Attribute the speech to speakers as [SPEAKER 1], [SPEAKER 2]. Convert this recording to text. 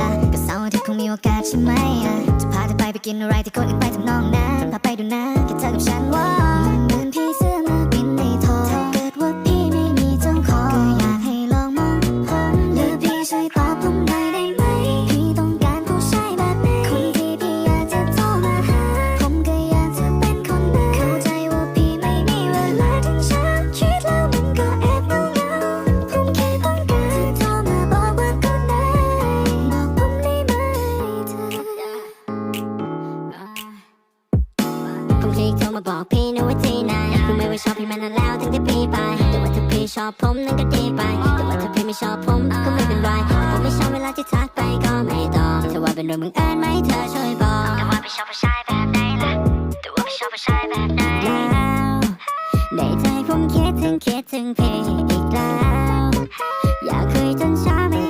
[SPEAKER 1] ล่ะก็เสาร์อาทิตย์คงมีโอกาสใช่ไหมล่ะจะพาเธอไปไปกินอะไรที่คนอื่นไปทำนองนั้นพาไปดูหน้า
[SPEAKER 2] ผมคลิกโทรมาบอกพี่นะว่าที่ไหนรู้ไหมว่าชอบพี่มานานแล้วตั้งแต่พี่ไป แต่ว่าถ้าพี่ชอบผมนั่นก็ดีไป แต่ว่าถ้าพี่ไม่ชอบผมก็ไม่เป็นไร ผมไม่ชอบเวลาที่ทักไปก็ไม่ตอบถ้าว่าเป็นเรื่องบังเอิญไหมเธอช่วยบอก
[SPEAKER 1] แต่ว่าพี่ชอบผู้ชายแบบไหนล่ะ แต่ว่าพี่ชอบผู้ชายแบบไหน
[SPEAKER 2] แล้วในใจผมคิดถึงคิดถึงพี่อีกแล้ว อยากคุยจนเช้าไม่